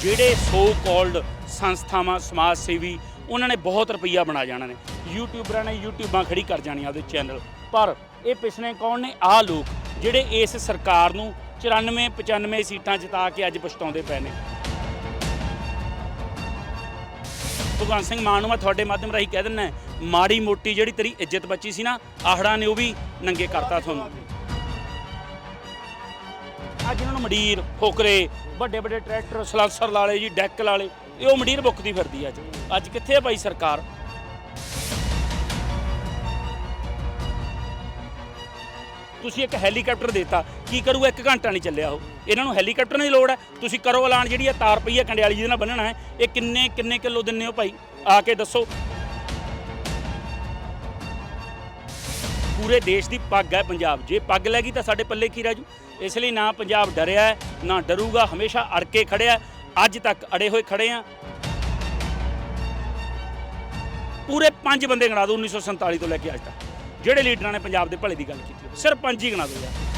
ਜਿਹੜੇ so called ਸੰਸਥਾਵਾਂ, ਸਮਾਜ ਸੇਵੀ, ਉਹਨਾਂ ਨੇ ਬਹੁਤ ਰੁਪਈਆ ਬਣਾ ਜਾਣਾ ਨੇ। ਯੂਟਿਊਬਰਾਂ ਨੇ ਯੂਟਿਊਬਾਂ ਖੜੀ ਕਰ ਜਾਣੀਆਂ ਉਹਦੇ ਚੈਨਲ ਪਰ ਇਹ ਪਿਛਲੇ ਕੌਣ ਨੇ? ਆਹ ਲੋਕ ਜਿਹੜੇ ਇਸ ਸਰਕਾਰ ਨੂੰ 94 95 ਸੀਟਾਂ ਜਿਤਾ ਕੇ ਅੱਜ ਪਛਤਾਉਂਦੇ ਪਏ ਨੇ। ਭਗਵੰਤ ਸਿੰਘ ਮਾਨ ਨੂੰ ਮੈਂ ਤੁਹਾਡੇ ਮਾਧਿਅਮ ਰਾਹੀਂ ਕਹਿ ਦਿੰਦਾ ਮਾੜੀ ਮੋਟੀ ਜਿਹੜੀ ਤੇਰੀ ਇੱਜ਼ਤ ਬਚੀ ਸੀ ਨਾ, ਆਹੜਾ ਨੇ ਉਹ ਵੀ ਨੰਗੇ ਕਰਤਾ ਤੁਹਾਨੂੰ। ਅੱਜ ਇਹਨਾਂ ਨੂੰ ਮਡੀਰ ਫੋਕਰੇ ਵੱਡੇ ਵੱਡੇ ਟਰੈਕਟਰ, ਸਲਾਂਸਰ ਲਾਲੇ ਜੀ, ਡੈਕ ਲਾਲੇ ਇਹ ਉਹ ਮੰਡੀਰ ਬੁੱਕਦੀ ਫਿਰਦੀ ਅੱਜ। ਅੱਜ ਕਿੱਥੇ ਹੈ ਭਾਈ ਸਰਕਾਰ? ਤੁਸੀਂ ਇੱਕ ਹੈਲੀਕਾਪਟਰ ਦੇਤਾ, ਕੀ ਕਰੂਗਾ ਇੱਕ ਘੰਟਾ ਨਹੀਂ ਚੱਲਿਆ ਉਹ। ਇਹਨਾਂ ਨੂੰ ਹੈਲੀਕਾਪਟਰ ਦੀ ਲੋੜ ਹੈ। ਤੁਸੀਂ ਕਰੋ ਐਲਾਨ, ਜਿਹੜੀ ਹੈ ਤਾਰ ਪਈ ਹੈ ਕੰਡਿਆਲੀ ਜਿਹਦੇ ਨਾਲ ਬੰਨਣਾ ਹੈ, ਇਹ ਕਿੰਨੇ ਕਿੰਨੇ ਕਿਲੋ ਦਿੰਨੇ ਹੋ ਭਾਈ? ਆ ਕੇ ਦੱਸੋ। ਪੂਰੇ ਦੇਸ਼ ਦੀ ਪੱਗ ਹੈ ਪੰਜਾਬ। ਜੇ ਪੱਗ ਲੈ ਗਈ ਤਾਂ ਸਾਡੇ ਪੱਲੇ ਕੀ ਰਹਿ ਜੂ? ਇਸ ਲਈ ਨਾ ਪੰਜਾਬ ਡਰਿਆ ਹੈ, ਨਾ ਡਰੂਗਾ, ਹਮੇਸ਼ਾ ਅੜ ਕੇ ਖੜਿਆ ਅੱਜ ਤੱਕ ਅੜੇ ਹੋਏ ਖੜੇ ਆ। ਪੂਰੇ ਪੰਜ ਬੰਦੇ ਗਣਾ ਦਿਓ 1947 ਤੋਂ ਲੈ ਕੇ ਅੱਜ ਤੱਕ। ਜਿਹੜੇ ਲੀਡਰਾਂ ਨੇ ਪੰਜਾਬ ਦੇ ਭਲੇ ਦੀ ਗੱਲ ਕੀਤੀ ਸਿਰਫ ਪੰਜ ਹੀ ਗਣਾ ਦਿਓ ਯਾਰ।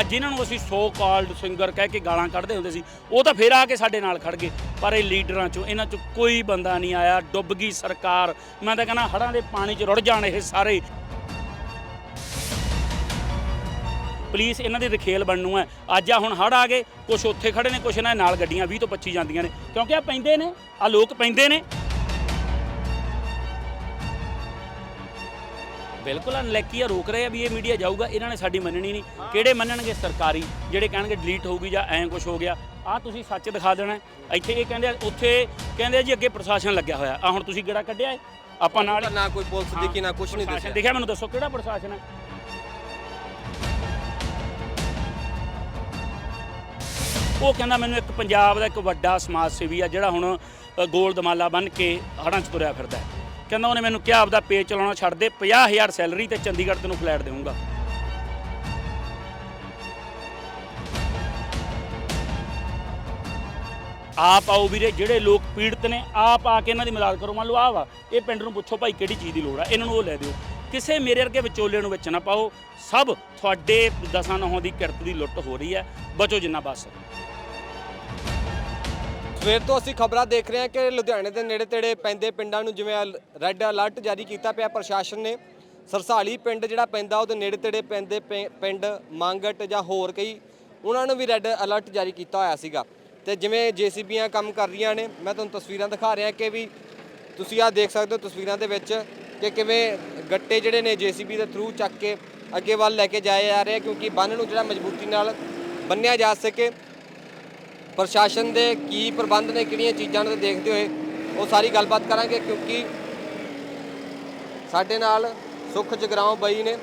ਅੱਜ ਇਹਨਾਂ ਨੂੰ ਅਸੀਂ ਸੋ ਕਾਲਡ ਸਿੰਗਰ ਕਹਿ ਕੇ ਗਾਲਾਂ ਕੱਢਦੇ ਹੁੰਦੇ ਸੀ। ਉਹ ਤਾਂ ਫੇਰ ਆ ਕੇ ਸਾਡੇ ਨਾਲ ਖੜ ਗਏ, ਪਰ ਇਹ ਲੀਡਰਾਂ ਚੋਂ, ਇਹਨਾਂ ਚੋਂ ਕੋਈ ਬੰਦਾ ਨਹੀਂ ਆਇਆ। ਡੁੱਬ ਗਈ ਸਰਕਾਰ। ਮੈਂ ਤਾਂ ਕਹਿੰਦਾ ਹੜਾਂ ਦੇ ਪਾਣੀ 'ਚ ਰੁੜ ਜਾਣ ਇਹ ਸਾਰੇ। ਪੁਲਿਸ ਇਹਨਾਂ ਦੀ ਰਖੇਲ ਬਣਨੂ ਹੈ। ਅੱਜ ਆ ਹੁਣ ਹੜ ਆ ਗਏ ਕੁਝ ਉੱਥੇ ਖੜੇ ਨੇ ਕੁਝ ਇਹਨਾਂ ਦੇ ਨਾਲ ਗੱਡੀਆਂ 20 ਤੋਂ 25 ਜਾਂਦੀਆਂ ਨੇ। ਕਿਉਂਕਿ ਆ ਪੈਂਦੇ ਨੇ ਆ ਲੋਕ ਪੈਂਦੇ ਨੇ। ਬਿਲਕੁਲ ਅਨਲੈਕੀ ਆ ਰੋਕ ਰਹੇ ਆ ਵੀ ਇਹ ਮੀਡੀਆ ਜਾਊਗਾ ਇਹਨਾਂ ਨੇ ਸਾਡੀ ਮੰਨਣੀ ਨਹੀਂ। ਕਿਹੜੇ ਮੰਨਣਗੇ ਸਰਕਾਰੀ ਜਿਹੜੇ ਕਹਿਣਗੇ ਡਿਲੀਟ ਹੋਊਗੀ ਜਾਂ ਐਂ ਕੁਝ ਹੋ ਗਿਆ। ਆ ਤੁਸੀਂ ਸੱਚ ਦਿਖਾ ਦੇਣਾ। ਇੱਥੇ ਇਹ ਕਹਿੰਦੇ ਆ ਉੱਥੇ ਕਹਿੰਦੇ ਆ ਜੀ ਅੱਗੇ ਪ੍ਰਸ਼ਾਸਨ ਲੱਗਿਆ ਹੋਇਆ। ਆ ਹੁਣ ਤੁਸੀਂ ਕਿਹੜਾ ਕੱਢਿਆ ਹੈ। ਆਪਾਂ ਨਾਲ ਨਾ ਕੋਈ ਪੁਲਿਸ ਦਿਖੀ ਨਾ ਕੁਝ ਨਹੀਂ ਦਿਸਿਆ। ਦਿਖਿਆ ਮੈਨੂੰ ਦੱਸੋ ਕਿਹੜਾ ਪ੍ਰਸ਼ਾਸਨ ਹੈ? ਉਹ ਕਹਿੰਦਾ ਮੈਨੂੰ ਇੱਕ ਪੰਜਾਬ ਦਾ ਇੱਕ ਵੱਡਾ ਸਮਾਜ ਸੇਵੀ ਆ ਜਿਹੜਾ ਹੁਣ ਗੋਲ ਦਮਾਲਾ ਬਣ ਕੇ ਹੜਾਂ 'ਚ ਤੁਰਿਆ ਫਿਰਦਾ ਹੈ। ਕਹਿੰਦਾ ਉਹਨੇ ਮੈਨੂੰ ਕਿਹਾ ਆਪਦਾ ਪੇਜ ਚਲਾਉਣਾ ਛੱਡ ਦੇ 50000 ਸੈਲਰੀ ਤੇ ਚੰਡੀਗੜ੍ਹ ਤੈਨੂੰ ਫਲੈਟ ਦੇਵਾਂਗਾ। ਆਪ ਆਓ ਵੀਰੇ, ਜਿਹੜੇ ਲੋਕ ਪੀੜਤ ਨੇ, ਆਪ ਆ ਕੇ ਇਹਨਾਂ ਦੀ ਮਦਦ ਕਰੋ। ਮੰਨ ਲਓ ਆਹ ਵਾ, ਇਹ ਪਿੰਡ ਨੂੰ ਪੁੱਛੋ ਭਾਈ ਕਿਹੜੀ ਚੀਜ਼ ਦੀ ਲੋੜ ਆ, ਇਹਨਾਂ ਨੂੰ ਉਹ ਲੈ ਦਿਓ। ਕਿਸੇ ਮੇਰੇ ਵਰਗੇ ਵਿਚੋਲੇ ਨੂੰ ਵਿੱਚ ਨਾ ਪਾਓ। ਸਭ ਤੁਹਾਡੇ ਦਸਾਂ ਨਹੁੰ ਦੀ ਕਿਰਤ ਦੀ ਲੁੱਟ ਹੋ ਰਹੀ ਹੈ। ਬਚੋ ਜਿੰਨਾ ਬਚ ਸਕੋ। ਸਵੇਰ ਤੋਂ ਅਸੀਂ ਖਬਰਾਂ ਦੇਖ ਰਹੇ ਹਾਂ ਕਿ ਲੁਧਿਆਣੇ ਦੇ ਨੇੜੇ ਤੇੜੇ ਪੈਂਦੇ ਪਿੰਡਾਂ ਨੂੰ ਜਿਵੇਂ ਰੈੱਡ ਅਲਰਟ ਜਾਰੀ ਕੀਤਾ ਪਿਆ ਪ੍ਰਸ਼ਾਸਨ ਨੇ। ਸਰਸਾਲੀ ਪਿੰਡ ਜਿਹੜਾ ਪੈਂਦਾ, ਉਹਦੇ ਨੇੜੇ ਤੇੜੇ ਪੈਂਦੇ ਪਿੰ- ਪਿੰਡ ਮੰਗਟ ਜਾਂ ਹੋਰ ਕਈ, ਉਹਨਾਂ ਨੂੰ ਵੀ ਰੈੱਡ ਅਲਰਟ ਜਾਰੀ ਕੀਤਾ ਹੋਇਆ ਸੀਗਾ। ਤੇ ਜਿਵੇਂ ਜੀਸੀਬੀਆਂ ਕੰਮ ਕਰ ਰਹੀਆਂ ਨੇ, ਮੈਂ ਤੁਹਾਨੂੰ ਤਸਵੀਰਾਂ ਦਿਖਾ ਰਿਹਾ ਕਿ ਵੀ ਤੁਸੀਂ ਆਹ ਦੇਖ ਸਕਦੇ ਹੋ ਤਸਵੀਰਾਂ ਦੇ ਵਿੱਚ ਕਿ ਕਿਵੇਂ ਗੱਟੇ ਜਿਹੜੇ ਨੇ ਜੀਸੀਬੀ ਦੇ ਥਰੂ ਚੱਕ ਕੇ ਅੱਗੇ ਵੱਲ ਲੈ ਕੇ ਜਾਏ ਜਾ ਰਹੇ ਕਿਉਂਕਿ ਬੰਨ ਨੂੰ ਜਿਹੜਾ ਮਜ਼ਬੂਤੀ ਨਾਲ ਬੰਨਿਆ ਜਾ ਸਕੇ। ਪ੍ਰਸ਼ਾਸਨ ਦੇ ਕੀ ਪ੍ਰਬੰਧ ਨੇ, ਕਿਹੜੀਆਂ ਚੀਜ਼ਾਂ ਨੂੰ ਦੇਖਦੇ ਹੋਏ ਉਹ ਸਾਰੀ ਗੱਲਬਾਤ ਕਰਾਂਗੇ, ਕਿਉਂਕਿ ਸਾਡੇ ਨਾਲ ਸੁਖ ਜਗਰਾਉਂ ਬਈ ਨੇ,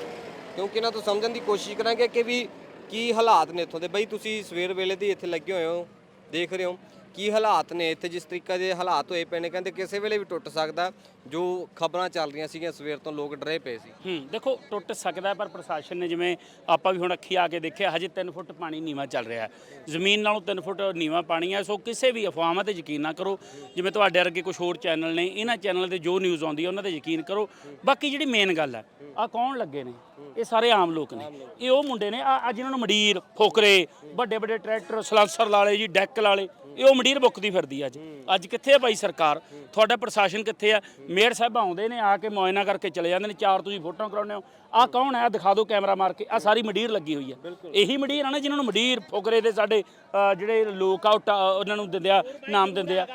ਕਿਉਂਕਿ ਇਹਨਾਂ ਤੋਂ ਸਮਝਣ ਦੀ ਕੋਸ਼ਿਸ਼ ਕਰਾਂਗੇ ਕਿ ਵੀ ਕੀ ਹਾਲਾਤ ਨੇ ਇੱਥੋਂ ਦੇ। ਬਈ ਤੁਸੀਂ ਸਵੇਰ ਵੇਲੇ ਦੀ ਇੱਥੇ ਲੱਗੇ ਹੋਏ ਹੋ, ਦੇਖ ਰਹੇ ਹੋ। ਕੀ ਹਾਲਾਤ ਨੇ ਇੱਥੇ? ਜਿਸ ਤਰੀਕੇ ਦੇ ਹਾਲਾਤ ਹੋਏ ਪਏ ਨੇ, ਕਹਿੰਦੇ ਕਿਸੇ ਵੇਲੇ ਵੀ ਟੁੱਟ ਸਕਦਾ। ਜੋ ਖਬਰਾਂ ਚੱਲ ਰਹੀਆਂ ਸੀਗੀਆਂ, ਸਵੇਰ ਤੋਂ ਲੋਕ ਡਰੇ ਪਏ ਸੀ। ਹੂੰ, ਦੇਖੋ, ਟੁੱਟ ਸਕਦਾ ਪਰ ਪ੍ਰਸ਼ਾਸਨ ਨੇ ਜਿਵੇਂ ਆਪਾਂ ਵੀ ਹੁਣ ਅੱਖੀ ਆ ਕੇ ਦੇਖਿਆ, ਹਜੇ 3 ਫੁੱਟ ਪਾਣੀ ਨੀਵਾ ਚੱਲ ਰਿਹਾ ਹੈ। ਜ਼ਮੀਨ ਨਾਲੋਂ 3 ਫੁੱਟ ਨੀਵਾ ਪਾਣੀ ਹੈ, ਸੋ ਕਿਸੇ ਵੀ ਅਫਵਾਹਾਂ ਤੇ ਯਕੀਨ ਨਾ ਕਰੋ। ਜਿਵੇਂ ਤੁਹਾਡੇ ਵਰਗੇ ਕੁਝ ਹੋਰ ਚੈਨਲ ਨੇ, ਇਹਨਾਂ ਚੈਨਲ ਤੇ ਜੋ ਨਿਊਜ਼ ਆਉਂਦੀ ਹੈ, ਉਹਨਾਂ ਤੇ ਯਕੀਨ ਕਰੋ। ਬਾਕੀ ਜਿਹੜੀ ਮੇਨ ਗੱਲ ਹੈ ਆ ਕੌਣ ਲੱਗੇ ਨੇ? ਇਹ ਸਾਰੇ ਆਮ ਲੋਕ ਨੇ। ਇਹ ਉਹ ਮੁੰਡੇ ਨੇ, ਆ ਅੱਜ ਇਹਨਾਂ ਨੂੰ ਮਡੀਰ, ਫੋਕਰੇ ਵੱਡੇ ਵੱਡੇ ਟਰੈਕਟਰ, ਸਲਾਂਸਰ ਲਾਲੇ ਜੀ, ਡੈਕ ਲਾਲੇ ਇਹ ਉਹ ਮੰਡੀਰ ਬੁੱਕਦੀ ਫਿਰਦੀ ਅੱਜ। ਅੱਜ ਕਿੱਥੇ ਹੈ ਭਾਈ ਸਰਕਾਰ? ਤੁਹਾਡਾ ਪ੍ਰਸ਼ਾਸਨ ਕਿੱਥੇ ਆ? ਮੇਅਰ ਸਾਹਿਬ ਆਉਂਦੇ ਨੇ ਆ ਕੇ ਮੁਆਇਨਾ ਕਰਕੇ ਚਲੇ ਜਾਂਦੇ ਨੇ। ਚਾਰ ਤੁਸੀਂ ਫੋਟੋਆਂ ਕਰਾਉਂਦੇ ਹੋ। ਆ ਕੌਣ ਹੈ? ਆਹ ਦਿਖਾ ਦਿਓ ਕੈਮਰਾ ਮਾਰ ਕੇ। ਆ ਸਾਰੀ ਮੰਡੀਰ ਲੱਗੀ ਹੋਈ ਹੈ। ਇਹੀ ਮੰਡੀਰ ਆ ਨਾ ਜਿਨ੍ਹਾਂ ਨੂੰ ਮੰਡੀਰ ਫੋਕਰੇ ਦੇ ਸਾਡੇ ਅ, ਜਿਹੜੇ ਲੋਕ ਆ ਉਹ ਟਾ- ਉਹਨਾਂ ਨੂੰ ਦਿੰਦੇ ਆ ਨਾਮ ਦਿੰਦੇ ਆ।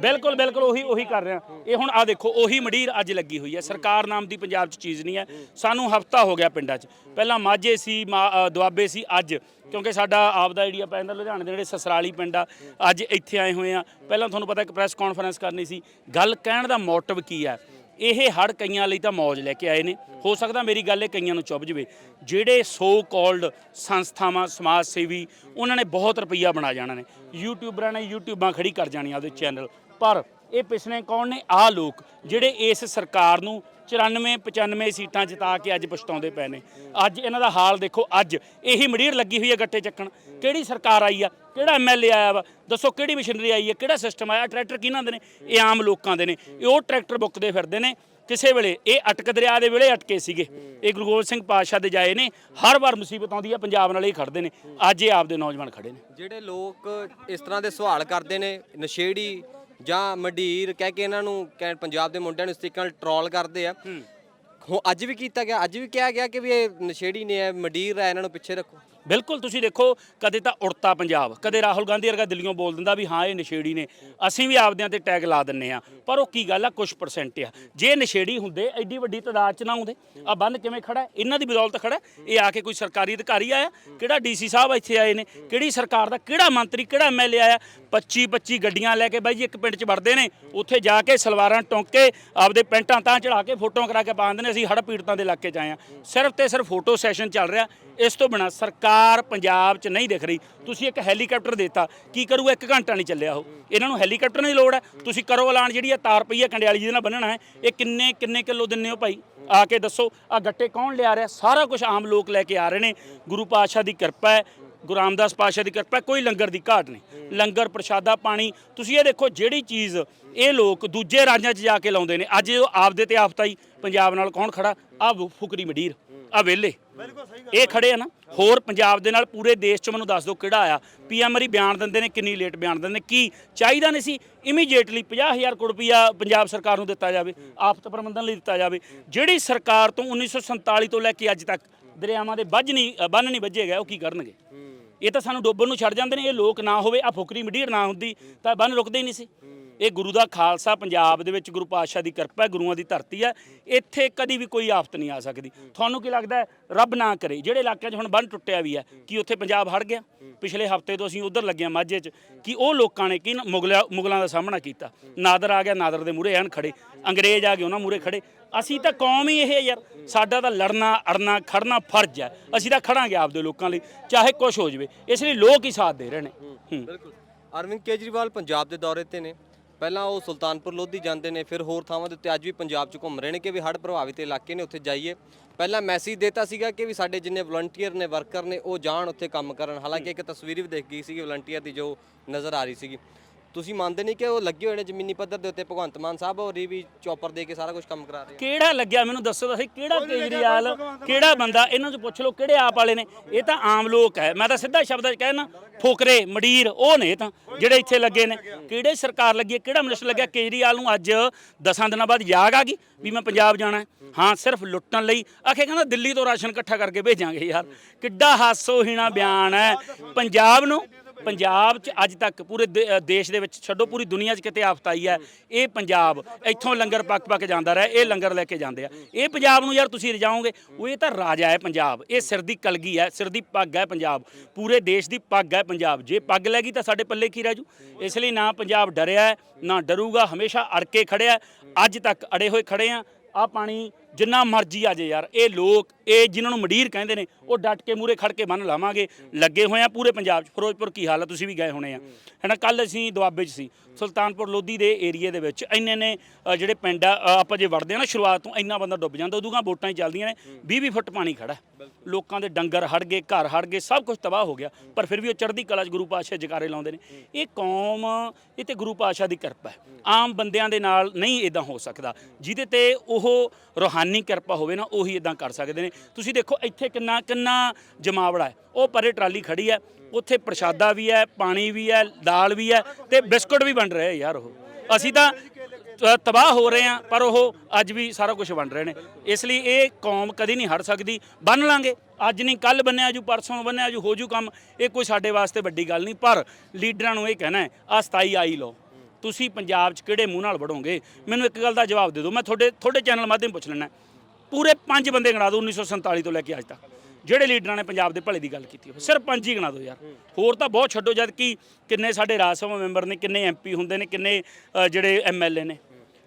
ਬਿਲਕੁਲ ਬਿਲਕੁਲ ਉਹੀ ਉਹੀ ਕਰ ਰਿਹਾ। ਇਹ ਹੁਣ ਆ ਦੇਖੋ ਉਹੀ ਮੰਡੀਰ ਅੱਜ ਲੱਗੀ ਹੋਈ ਹੈ। ਸਰਕਾਰ ਨਾਮ ਦੀ ਪੰਜਾਬ 'ਚ ਚੀਜ਼ ਨਹੀਂ ਹੈ। ਸਾਨੂੰ ਹਫਤਾ ਹੋ ਗਿਆ ਪਿੰਡਾਂ 'ਚ। ਪਹਿਲਾਂ ਮਾਝੇ ਸੀ ਮਾ- ਅ, ਦੁਆਬੇ ਸੀ ਅੱਜ। ਕਿਉਂਕਿ ਸਾਡਾ ਆਪ ਦਾ ਏਰੀਆ ਪੈਂਦਾ ਲੁਧਿਆਣੇ ਦੇ ਜਿਹੜੇ ਸਸਰਾਲੀ ਪਿੰਡ ਆ। ਅੱਜ ਇੱਥੇ ਆਏ ਹੋਏ ਆ। ਪਹਿਲਾਂ ਤੁਹਾਨੂੰ ਪਤਾ ਇੱਕ ਪ੍ਰੈਸ ਕਾਨਫਰੰਸ ਕਰਨੀ ਸੀ। ਗੱਲ ਕਹਿਣ ਦਾ ਮੋਟਿਵ ਕੀ ਹੈ? ਇਹ ਹੜ ਕਈਆਂ ਲਈ ਤਾਂ ਮੌਜ ਲੈ ਕੇ ਆਏ ਨੇ। ਹੋ ਸਕਦਾ ਮੇਰੀ ਗੱਲ ਇਹ ਕਈਆਂ ਨੂੰ ਚੁੱਭ ਜਵੇ। ਜਿਹੜੇ ਸੋ ਕਾਲਡ ਸੰਸਥਾਵਾਂ, ਸਮਾਜ ਸੇਵੀ, ਉਹਨਾਂ ਨੇ ਬਹੁਤ ਰੁਪਈਆ ਬਣਾ ਜਾਣਾ ਨੇ। ਯੂਟਿਊਬਰਾਂ ਨੇ ਯੂਟਿਊਬਾਂ ਖੜੀ ਕਰ ਜਾਣੀਆਂ ਉਹਦੇ ਚੈਨਲ ਪਰ ਇਹ ਪਿਛਲੇ ਕੌਣ ਨੇ? ਆਹ ਲੋਕ ਜਿਹੜੇ ਇਸ ਸਰਕਾਰ ਨੂੰ 94 95 ਸੀਟਾਂ ਜਿਤਾ ਕੇ ਅੱਜ ਪਛਤਾਉਂਦੇ ਪਏ ਨੇ। ਅੱਜ ਇਹਨਾਂ ਦਾ ਹਾਲ ਦੇਖੋ, ਅੱਜ ਇਹੀ ਮੜੀਰ ਲੱਗੀ ਹੋਈ ਹੈ ਗੱਟੇ ਚੱਕਣ। ਕਿਹੜੀ ਸਰਕਾਰ ਆਈ ਆ? ਕਿਹੜਾ ਐਮਐਲਏ ਆਇਆ ਵਾ? ਦੱਸੋ ਕਿਹੜੀ ਮਸ਼ੀਨਰੀ ਆਈ ਹੈ? ਕਿਹੜਾ ਸਿਸਟਮ ਆਇਆ? ਟਰੈਕਟਰ ਕਿਹਨਾਂ ਦੇ ਨੇ? ਇਹ ਆਮ ਲੋਕਾਂ ਦੇ ਨੇ। ਇਹ ਉਹ ਟਰੈਕਟਰ ਬੁੱਕਦੇ ਫਿਰਦੇ ਨੇ। ਕਿਸੇ ਵੇਲੇ ਇਹ ਅਟਕ ਦਰਿਆ ਦੇ ਵੇਲੇ ਅਟਕੇ ਸੀਗੇ। ਇਹ ਗੁਰੂ ਗੋਬਿੰਦ ਸਿੰਘ ਪਾਤਸ਼ਾਹ ਦੇ ਜਾਏ ਨੇ। ਹਰ ਵਾਰ ਮੁਸੀਬਤ ਆਉਂਦੀ ਹੈ ਪੰਜਾਬ ਨਾਲ ਇਹ ਖੜਦੇ ਨੇ। ਅੱਜ ਇਹ ਆਪਦੇ ਨੌਜਵਾਨ ਖੜੇ ਨੇ। ਜਿਹੜੇ ਲੋਕ ਇਸ ਤਰ੍ਹਾਂ ਦੇ ਸਵਾਲ ਕਰਦੇ ਨੇ ਨਸ਼ੇੜੀ ਜਾਂ ਮੰਡੀਰ ਕਹਿ ਕੇ ਇਹਨਾਂ ਨੂੰ ਕਹਿ ਪੰਜਾਬ ਦੇ ਮੁੰਡਿਆਂ ਨੂੰ ਇਸ ਤਰੀਕੇ ਨਾਲ ਟਰੋਲ ਕਰਦੇ ਆ। ਹੋ। ਅੱਜ ਵੀ ਕੀਤਾ ਗਿਆ ਅੱਜ ਵੀ ਕਿਹਾ ਗਿਆ ਕਿ ਵੀ ਇਹ ਨਸ਼ੇੜੀ ਨੇ ਇਹ ਮੰਡੀਰ ਹੈ ਇਹਨਾਂ ਨੂੰ ਪਿੱਛੇ ਰੱਖੋ। ਬਿਲਕੁਲ, ਤੁਸੀਂ ਦੇਖੋ, ਕਦੇ ਤਾਂ ਉੜਤਾ ਪੰਜਾਬ, ਕਦੇ ਰਾਹੁਲ ਗਾਂਧੀ ਵਰਗਾ ਦਿੱਲੀੋਂ ਬੋਲ ਦਿੰਦਾ ਵੀ ਹਾਂ, ਇਹ ਨਸ਼ੇੜੀ ਨੇ। ਅਸੀਂ ਵੀ ਆਪਦਿਆਂ ਤੇ ਟੈਗ ਲਾ ਦਿੰਨੇ ਆ। ਪਰ ਉਹ ਕੀ ਗੱਲ ਆ ਕੁਝ ਪਰਸੈਂਟ ਆ। ਜੇ ਨਸ਼ੇੜੀ ਹੁੰਦੇ, ਐਡੀ ਵੱਡੀ ਤਾਦਾਦ ਚ ਨਾ ਆਉਂਦੇ, ਆ ਬੰਦ ਕਿਵੇਂ ਖੜਾ ਇਹਨਾਂ ਦੀ ਬਦੌਲਤ ਖੜਾ ਇਹ ਆ ਕੇ ਕੋਈ ਸਰਕਾਰੀ ਅਧਿਕਾਰੀ ਆਇਆ, ਕਿਹੜਾ ਡੀਸੀ ਸਾਹਿਬ ਇੱਥੇ ਆਏ ਨੇ? ਕਿਹੜੀ ਸਰਕਾਰ ਦਾ, ਕਿਹੜਾ ਮੰਤਰੀ, ਕਿਹੜਾ ਐਮਐਲਏ ਆਇਆ? 25 25 ਗੱਡੀਆਂ ਲੈ ਕੇ ਬਾਈ ਜੀ, ਇੱਕ ਪਿੰਡ 'ਚ ਵੜਦੇ ਨੇ। ਉੱਥੇ ਜਾ ਕੇ ਸਲਵਾਰਾਂ ਟੋਂਕ ਕੇ ਆਪਦੇ ਪੈਂਟਾਂ ਤਾਂ ਚੜਾ ਕੇ ਫੋਟੋਆਂ ਕਰਾ ਕੇ ਪਾ ਦਿੰਦੇ ਨੇ। ਅਸੀਂ ਹੜ੍ਹ ਪੀੜਤਾਂ ਦੇ ਇਲਾਕੇ 'ਚ ਆਏ ਆ। ਸਿਰਫ ਤੇ ਸਿਰਫ ਫੋਟੋ ਸੈਸ਼ਨ ਚੱਲ ਰਿਹਾ। ਇਸ ਤੋਂ ਬਿਨਾ ਸਰਕਾਰ ਪੰਜਾਬ 'ਚ ਨਹੀਂ ਦਿਖ ਰਹੀ। ਤੁਸੀਂ ਇੱਕ ਹੈਲੀਕਾਪਟਰ ਦਿੱਤਾ, ਕੀ ਕਰੂ, ਇੱਕ ਘੰਟਾ ਨਹੀਂ ਚੱਲਿਆ ਉਹ। ਇਹਨਾਂ ਨੂੰ ਹੈਲੀਕਾਪਟਰ ਦੀ ਲੋੜ ਹੈ। ਤੁਸੀਂ ਕਰੋ ਐਲਾਨ ਜਿਹੜੀ ਆ, ਤਾਰ ਪਈ ਹੈ ਕੰਡਿਆਲੀ ਜਿਹਦੇ ਨਾਲ ਬੰਨਣਾ ਹੈ। ਇਹ ਕਿੰਨੇ ਕਿੰਨੇ ਕਿਲੋ ਦਿੰਨੇ ਹੋ ਭਾਈ? ਆ ਕੇ ਦੱਸੋ ਆ ਗੱਟੇ ਕੌਣ ਲਿਆ ਰਿਹਾ? ਸਾਰਾ ਕੁਝ ਆਮ ਲੋਕ ਲੈ ਕੇ ਆ ਰਹੇ ਨੇ। ਗੁਰੂ ਪਾਤਸ਼ਾਹ ਦੀ ਕਿਰਪਾ ਹੈ, ਗੁਰੂ ਰਾਮਦਾਸ ਪਾਤਸ਼ਾਹ ਦੀ ਕਿਰਪਾ ਕੋਈ ਲੰਗਰ ਦੀ ਘਾਟ ਨਹੀਂ। ਲੰਗਰ, ਪ੍ਰਸ਼ਾਦਾ, ਪਾਣੀ, ਤੁਸੀਂ ਇਹ ਦੇਖੋ, ਜਿਹੜੀ ਚੀਜ਼ ਇਹ ਲੋਕ ਦੂਜੇ ਰਾਜਾਂ 'ਚ ਜਾ ਕੇ ਲਾਉਂਦੇ ਨੇ। ਅੱਜ ਉਹ ਆਪਦੇ ਤੇ ਆਫਤਾ ਹੀ ਪੰਜਾਬ ਨਾਲ ਕੌਣ ਖੜਾ? ਆ ਫੁਕਰੀ ਮਡੀਰ ਆ ਵੇਲੇ ਇਹ ਖੜੇ ਆ ਨਾ। ਹੋਰ ਪੰਜਾਬ ਦੇ ਨਾਲ ਪੂਰੇ ਦੇਸ਼ 'ਚ ਮੈਨੂੰ ਦੱਸ ਦਿਓ ਕਿਹੜਾ ਆਇਆ। ਪੀਐਮ ਰੀ ਬਿਆਨ ਦਿੰਦੇ ਨੇ ਕਿੰਨੀ ਲੇਟ ਬਿਆਨ ਦਿੰਦੇ ਨੇ। ਕੀ ਚਾਹੀਦਾ ਨਹੀਂ ਸੀ? ਇਮੀਡੀਏਟਲੀ 50000 ਕਰੋੜ ਰੁਪਇਆ ਪੰਜਾਬ ਸਰਕਾਰ ਨੂੰ ਦਿੱਤਾ ਜਾਵੇ ਆਫਤ ਪ੍ਰਬੰਧਨ ਲਈ ਦਿੱਤਾ ਜਾਵੇ। ਜਿਹੜੀ ਸਰਕਾਰ ਤੋਂ 1947 ਤੋਂ ਲੈ ਕੇ ਅੱਜ ਤੱਕ ਦਰਿਆਵਾਂ ਦੇ ਵੱਜ ਨਹੀਂ ਅ, ਬੰਨ ਨਹੀਂ ਵੱਜੇ ਗਏ ਉਹ ਕੀ ਕਰਨਗੇ? ਇਹ ਤਾਂ ਸਾਨੂੰ ਡੋਬਣ ਨੂੰ ਛੱਡ ਜਾਂਦੇ ਨੇ ਇਹ ਲੋਕ ਨਾ ਹੋਵੇ ਆ ਫੁਕਰੀ ਮਡੀਰ ਨਾ ਹੁੰਦੀ ਤਾਂ ਬੰਨ ਰੁਕਦੇ ਹੀ ਨਹੀਂ ਸੀ। ਇਹ ਗੁਰੂ ਦਾ ਖਾਲਸਾ ਪੰਜਾਬ ਦੇ ਵਿੱਚ ਗੁਰੂ ਪਾਤਸ਼ਾਹ ਦੀ ਕਿਰਪਾ ਹੈ, ਗੁਰੂਆਂ ਦੀ ਧਰਤੀ ਹੈ। ਇੱਥੇ ਕਦੀ ਵੀ ਕੋਈ ਆਫਤ ਨਹੀਂ ਆ ਸਕਦੀ। ਤੁਹਾਨੂੰ ਕੀ ਲੱਗਦਾ ਰੱਬ ਨਾ ਕਰੇ। ਜਿਹੜੇ ਇਲਾਕਿਆਂ 'ਚ ਹੁਣ ਬੰਨ ਟੁੱਟਿਆ ਵੀ ਹੈ, ਕੀ ਉੱਥੇ ਪੰਜਾਬ ਹੜ ਗਿਆ? ਪਿਛਲੇ ਹਫ਼ਤੇ ਤੋਂ ਅਸੀਂ ਉਧਰ ਲੱਗੇ ਹਾਂ ਮਾਝੇ 'ਚ। ਕਿ ਉਹ ਲੋਕਾਂ ਨੇ ਕੀ ਨਾ ਮੁਗਲਾਂ ਮੁਗਲਾਂ ਦਾ ਸਾਹਮਣਾ ਕੀਤਾ? ਨਾਦਰ ਆ ਗਿਆ, ਨਾਦਰ ਦੇ ਮੂਹਰੇ ਐਨ ਖੜੇ ਅੰਗਰੇਜ਼ ਆ ਗਏ, ਉਹਨਾਂ ਮੂਹਰੇ ਖੜੇ ਅਸੀਂ ਤਾਂ ਕੌਮ ਹੀ ਇਹ ਹੈ ਯਾਰ। ਸਾਡਾ ਤਾਂ ਲੜਨਾ, ਅੜਨਾ ਖੜਨਾ ਫਰਜ਼ ਹੈ। ਅਸੀਂ ਤਾਂ ਖੜਾਂਗੇ ਆਪਦੇ ਲੋਕਾਂ ਲਈ, ਚਾਹੇ ਕੁਝ ਹੋ ਜਾਵੇ। ਇਸ ਲਈ ਲੋਕ ਹੀ ਸਾਥ ਦੇ ਰਹੇ ਨੇ। ਹੂੰ, ਬਿਲਕੁਲ। ਅਰਵਿੰਦ ਕੇਜਰੀਵਾਲ ਪੰਜਾਬ ਦੇ ਦੌਰੇ ਤੇ ਨੇ। ਪਹਿਲਾਂ ਉਹ ਸੁਲਤਾਨਪੁਰ ਲੋਧੀ ਜਾਂਦੇ ਨੇ, ਫਿਰ ਹੋਰ ਥਾਵਾਂ ਦੇ ਉੱਤੇ ਅੱਜ ਵੀ ਪੰਜਾਬ 'ਚ ਘੁੰਮ ਰਹੇ ਨੇ ਕਿ ਵੀ ਹੜ੍ਹ ਪ੍ਰਭਾਵਿਤ ਇਲਾਕੇ ਨੇ, ਉੱਥੇ ਜਾਈਏ। ਪਹਿਲਾਂ ਮੈਸੇਜ ਦਿੱਤਾ ਸੀਗਾ ਕਿ ਵੀ ਸਾਡੇ ਜਿੰਨੇ ਵਲੰਟੀਅਰ ਨੇ ਵਰਕਰ ਨੇ, ਉਹ ਜਾਣ ਉੱਥੇ ਕੰਮ ਕਰਨ। ਹਾਲਾਂਕਿ ਇੱਕ ਤਸਵੀਰ ਵੀ ਦੇਖ ਗਈ ਸੀਗੀ ਵਲੰਟੀਅਰ ਦੀ ਜੋ ਨਜ਼ਰ ਆ ਰਹੀ ਸੀਗੀ। ਤੁਸੀਂ ਮੰਨਦੇ ਨਹੀਂ ਕਿ ਉਹ ਲੱਗੇ ਹੋਏ ਨੇ ਜ਼ਮੀਨੀ ਪੱਧਰ ਦੇ ਉੱਤੇ? ਭਗਵੰਤ ਮਾਨ ਸਾਹਿਬ ਹੋਰੀ ਵੀ ਚੌਪਰ ਦੇ ਕੇ ਸਾਰਾ ਕੁਝ ਕੰਮ ਕਰਾ ਰਹੇ ਆ। ਕਿਹੜਾ ਲੱਗਿਆ ਮੈਨੂੰ ਦੱਸੋ ਤੁਸੀਂ? ਕਿਹੜਾ ਕੇਜਰੀਵਾਲ ਕਿਹੜਾ ਬੰਦਾ? ਇਹਨਾਂ ਨੂੰ ਪੁੱਛ ਲਓ ਕਿਹੜੇ ਆਪ ਵਾਲੇ ਨੇ? ਇਹ ਤਾਂ ਆਮ ਲੋਕ ਹੈ। ਮੈਂ ਤਾਂ ਸਿੱਧਾ ਸ਼ਬਦਾਂ 'ਚ ਕਹਿਣਾ ਫੋਕਰੇ ਮਡੀਰ ਉਹ ਨੇ ਤਾਂ ਜਿਹੜੇ ਇੱਥੇ ਲੱਗੇ ਨੇ। ਕਿਹੜੇ ਸਰਕਾਰ ਲੱਗੀ ਹੈ, ਕਿਹੜਾ ਮਿਨਿਸਟਰ ਲੱਗਿਆ? ਕੇਜਰੀਵਾਲ ਨੂੰ ਅੱਜ 10 ਦਿਨਾਂ ਬਾਅਦ ਯਾਦ ਆ ਗਈ ਵੀ ਮੈਂ ਪੰਜਾਬ ਜਾਣਾ ਹੈ। ਹਾਂ ਸਿਰਫ ਲੁੱਟਣ ਲਈ। ਆਖੇ ਕਹਿੰਦਾ ਦਿੱਲੀ ਤੋਂ ਰਾਸ਼ਨ ਇਕੱਠਾ ਕਰਕੇ ਭੇਜਾਂਗੇ ਯਾਰ। ਕਿੱਡਾ ਹਾਸੋਹੀਣਾ ਬਿਆਨ ਹੈ। ਪੰਜਾਬ ਨੂੰ ਪੰਜਾਬ 'ਚ ਅੱਜ ਤੱਕ ਪੂਰੇ ਦੇ- ਦੇਸ਼ ਦੇ ਵਿੱਚ ਛੱਡੋ ਪੂਰੀ ਦੁਨੀਆ 'ਚ ਕਿਤੇ ਆਫਤ ਆਈ ਹੈ ਇਹ ਪੰਜਾਬ ਇੱਥੋਂ ਲੰਗਰ ਪੱਕ ਪੱਕ ਜਾਂਦਾ ਰਿਹਾ ਇਹ ਲੰਗਰ ਲੈ ਕੇ ਜਾਂਦੇ ਆ। ਇਹ ਪੰਜਾਬ ਨੂੰ ਯਾਰ ਤੁਸੀਂ ਰਜਾਓਗੇ ਉਹ ਇਹ ਤਾਂ ਰਾਜਾ ਹੈ ਪੰਜਾਬ ਇਹ ਸਿਰ ਦੀ ਕਲਗੀ ਹੈ ਸਿਰ ਦੀ ਪੱਗ ਹੈ ਪੰਜਾਬ ਪੂਰੇ ਦੇਸ਼ ਦੀ ਪੱਗ ਹੈ ਪੰਜਾਬ ਜੇ ਪੱਗ ਲੈ ਗਈ ਤਾਂ ਸਾਡੇ ਪੱਲੇ ਕੀ ਰਹਿ ਜੂ? ਇਸ ਲਈ ਨਾ ਪੰਜਾਬ ਡਰਿਆ ਹੈ, ਨਾ ਡਰੂਗਾ ਹਮੇਸ਼ਾ ਅੜ ਕੇ ਖੜਿਆ ਅੱਜ ਤੱਕ ਅੜੇ ਹੋਏ ਖੜੇ ਆ ਆ ਪਾਣੀ ਜਿੰਨਾ ਮਰਜ਼ੀ ਆ ਜੇ ਯਾਰ ਇਹ ਲੋਕ ਇਹ ਜਿਨ੍ਹਾਂ ਨੂੰ ਮੰਡੀਰ ਕਹਿੰਦੇ ਨੇ ਉਹ ਡਟ ਕੇ ਮੂਰੇ ਖੜ ਕੇ ਬੰਨ ਲਾਵਾਂਗੇ। ਲੱਗੇ ਹੋਏ ਆ ਪੂਰੇ ਪੰਜਾਬ 'ਚ ਫਿਰੋਜ਼ਪੁਰ ਕੀ ਹਾਲ ਆ ਤੁਸੀਂ ਵੀ ਗਏ ਹੋਣੇ ਆ। ਹੈਨਾ ਕੱਲ ਅਸੀਂ ਦੁਆਬੇ 'ਚ ਸੀ ਸੁਲਤਾਨਪੁਰ ਲੋਧੀ ਦੇ ਏਰੀਏ ਦੇ ਵਿੱਚ। ਇੰਨੇ ਨੇ ਜਿਹੜੇ ਪਿੰਡ ਆ ਆਪਾਂ ਜੇ ਵੜਦੇ ਆ ਨਾ ਸ਼ੁਰੂਆਤ ਤੋਂ ਇੰਨਾ ਬੰਦਾ ਡੁੱਬ ਜਾਂਦਾ ਉਦੋਂ ਵੋਟਾਂ ਹੀ ਚੱਲਦੀਆਂ ਨੇ 20 20 ਫੁੱਟ ਪਾਣੀ ਖੜਾ। ਲੋਕਾਂ ਦੇ ਡੰਗਰ ਹੜ ਗਏ ਘਰ ਹੜ ਗਏ ਸਭ ਕੁਝ ਤਬਾਹ ਹੋ ਗਿਆ ਪਰ ਫਿਰ ਵੀ ਉਹ ਚੜ੍ਹਦੀ ਕਲਾ 'ਚ ਗੁਰੂ ਪਾਤਸ਼ਾਹ ਜਕਾਰੇ ਲਾਉਂਦੇ ਨੇ। ਇਹ ਕੌਮ ਇਹ ਤੇ ਗੁਰੂ ਪਾਤਸ਼ਾਹ ਦੀ ਕਿਰਪਾ ਹੈ। ਆਮ ਬੰਦਿਆਂ ਦੇ ਨਾਲ ਨਹੀਂ ਇਦਾਂ ਹੋ ਸਕਦਾ ਜਿਹਦੇ ਤੇ ਉਹ ਰੋਹਾਨੀ ਕਿਰਪਾ ਹੋਵੇ ਨਾ, ਉਹੀ ਇਦਾਂ ਕਰ ਸਕਦੇ ਨੇ। ਤੁਸੀਂ ਦੇਖੋ, ਇੱਥੇ ਕਿੰਨਾ ਕਿੰਨਾ ਜਮਾਵੜਾ ਹੈ। ਉਹ ਪਰੇ ਟਰਾਲੀ ਖੜੀ ਹੈ, ਉੱਥੇ ਪ੍ਰਸ਼ਾਦਾ ਵੀ ਹੈ, ਪਾਣੀ ਵੀ ਹੈ, ਦਾਲ ਵੀ ਹੈ ਤੇ ਬਿਸਕੁਟ ਵੀ ਵੰਡ ਰਹੇ ਯਾਰ ਉਹ। ਅਸੀਂ ਤਾਂ ਤਬਾਹ ਹੋ ਰਹੇ ਆ ਪਰ ਉਹ ਅੱਜ ਵੀ ਸਾਰਾ ਕੁਝ ਵੰਡ ਰਹੇ ਨੇ। ਇਸ ਲਈ ਇਹ ਕੌਮ ਕਦੀ ਨਹੀਂ ਹਟ ਸਕਦੀ। ਬੰਨ ਲਾਂਗੇ। ਅੱਜ ਨਹੀਂ ਕੱਲ ਬੰਨਿਆ ਜੂ, ਪਰਸੋਂ ਬੰਨਿਆ ਜੂ, ਹੋ ਜੂ ਕੰਮ। ਇਹ ਕੋਈ ਸਾਡੇ ਵਾਸਤੇ ਵੱਡੀ ਗੱਲ ਨਹੀਂ, ਪਰ ਲੀਡਰਾਂ ਨੂੰ ਇਹ ਕਹਿਣਾ ਹੈ ਆ ਸਤਾਈ ਆਈ ਲਓ। ਤੁਸੀਂ ਪੰਜਾਬ 'ਚ ਕਿਹੜੇ ਮੂੰਹ ਨਾਲ ਵੜੋਗੇ? ਮੈਨੂੰ ਇੱਕ ਗੱਲ ਦਾ ਜਵਾਬ ਦੇ ਦਿਓ। ਮੈਂ ਤੁਹਾਡੇ ਤੁਹਾਡੇ ਚੈਨਲ ਮਾਧਿਅਮ ਪੁੱਛ ਲੈਣਾ ਪੂਰੇ ਪੰਜ ਬੰਦੇ ਗਣਾ ਦਿਓ 1947 ਤੋਂ ਲੈ ਕੇ ਅੱਜ ਤੱਕ। ਜਿਹੜੇ ਲੀਡਰਾਂ ਨੇ ਪੰਜਾਬ ਦੇ ਭਲੇ ਦੀ ਗੱਲ ਕੀਤੀ ਹੋਵੇ ਸਿਰਫ ਪੰਜ ਹੀ ਗਣਾ ਦਿਓ ਯਾਰ। ਹੋਰ ਤਾਂ ਬਹੁਤ ਛੱਡੋ ਜਦ ਕਿ ਕਿੰਨੇ ਸਾਡੇ ਰਾਜ ਸਭਾ ਮੈਂਬਰ ਨੇ ਕਿੰਨੇ ਐਮਪੀ ਹੁੰਦੇ ਨੇ ਕਿੰਨੇ ਅ, ਜਿਹੜੇ ਐਮਐਲਏ ਨੇ।